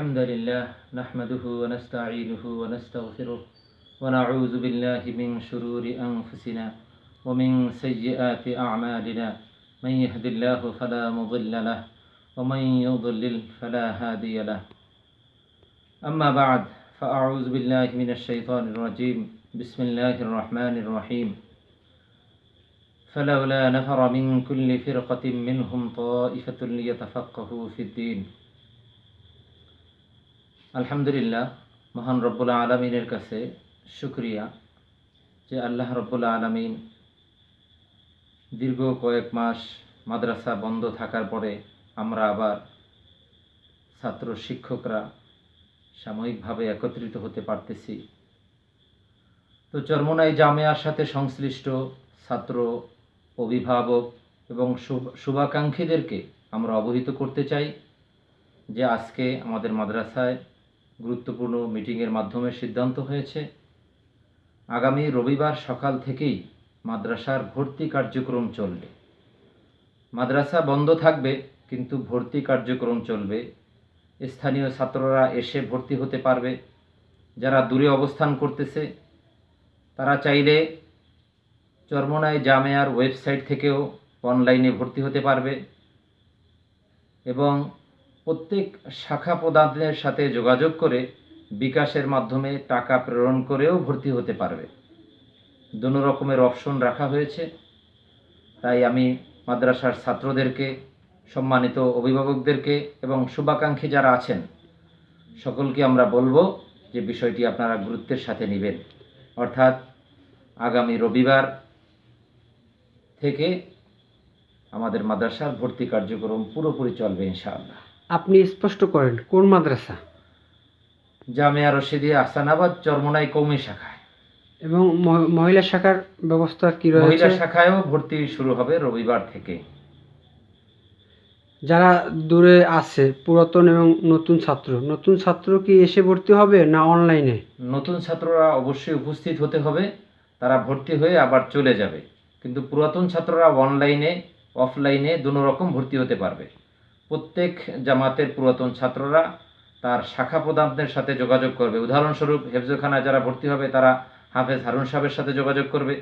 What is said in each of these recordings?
الحمد لله نحمده ونستعينه ونستغفره ونعوذ بالله من شرور أنفسنا ومن سيئات أعمالنا. من يهد الله فلا مضل له ومن يضلل فلا هادي له. أما بعد فأعوذ بالله من الشيطان الرجيم. بسم الله الرحمن الرحيم. فلولا نفر من كل فرقة منهم طائفة ليتفقهوا في الدين. আলহামদুলিল্লাহ, মহান রব্বুল আলমিনের কাছে শুক্রিয়া যে আল্লাহ রব্বুল আলমিন দীর্ঘ কয়েক মাস মাদ্রাসা বন্ধ থাকার পরে আমরা আবার ছাত্র শিক্ষকরা সাময়িকভাবে একত্রিত হতে পারতেছি। তো চরমোনাই জামেয়ার সাথে সংশ্লিষ্ট ছাত্র, অভিভাবক এবং শুভ- শুভাকাঙ্ক্ষীদেরকে আমরা অবহিত করতে চাই যে আজকে আমাদের মাদ্রাসায় গুরুত্বপূর্ণ মিটিংয়ের মাধ্যমে সিদ্ধান্ত হয়েছে। আগামী রবিবার সকাল থেকেই মাদ্রাসার ভর্তি কার্যক্রম চলবে। মাদ্রাসা বন্ধ থাকবে, কিন্তু ভর্তি কার্যক্রম চলবে। স্থানীয় ছাত্ররা এসে ভর্তি হতে পারবে। যারা দূরে অবস্থান করতেছে, তারা চাইলে চরমোনাই জামেয়ার ওয়েবসাইট থেকেও অনলাইনে ভর্তি হতে পারবে। এবং প্রত্যেক শাখা প্রদানের সাথে যোগাযোগ করে বিকাশের মাধ্যমে টাকা প্রেরণ করেও ভর্তি হতে পারবে। দোনো রকমের অপশন রাখা হয়েছে। তাই আমি মাদ্রাসার ছাত্রদেরকে, সম্মানিত অভিভাবকদেরকে এবং শুভাকাঙ্ক্ষী যারা আছেন, সকলকে আমরা বলব যে বিষয়টি আপনারা গুরুত্বের সাথে নেবেন। অর্থাৎ আগামী রবিবার থেকে আমাদের মাদ্রাসার ভর্তি কার্যক্রম পুরোপুরি চলবে ইনশাআল্লাহ। আপনি স্পষ্ট করেন কোন মাদ্রাসা? জামিয়া রশিদিয়া আহসানাবাদ চরমোনাই কৌমি শাখায়। এবং মহ- মহিলা শাখার ব্যবস্থা কি রয়েছে? মহিলা শাখায়ও ভর্তি শুরু হবে রবিবার থেকে। যারা দূরে আছে পুরাতন এবং নতুন ছাত্র নতুন ছাত্র কি এসে ভর্তি হবে না অনলাইনে? নতুন ছাত্ররা অবশ্যই উপস্থিত হতে হবে তারা ভর্তি হয়ে আবার চলে যাবে। কিন্তু পুরাতন ছাত্ররা অনলাইনে অফলাইনে দুনো রকম ভর্তি হতে পারবে। প্রত্যেক জামাতের পুরাতন ছাত্ররা তার শাখা প্রধানদের সাথে যোগাযোগ করবে। উদাহরণস্বরূপ হেফজখানায় যারা ভর্তি হবে, তারা হাফেজ হারুন সাহেবের সাথে যোগাযোগ করবে।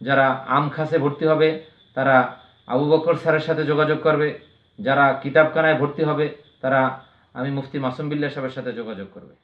যারা আমখাসে ভর্তি হবে, তারা আবু বকর স্যারের সাথে যোগাযোগ করবে। যারা কিতাবখানায় ভর্তি হবে, তারা আমি মুফতি মাসুম বিল্লা সাহেবের সাথে যোগাযোগ করবে।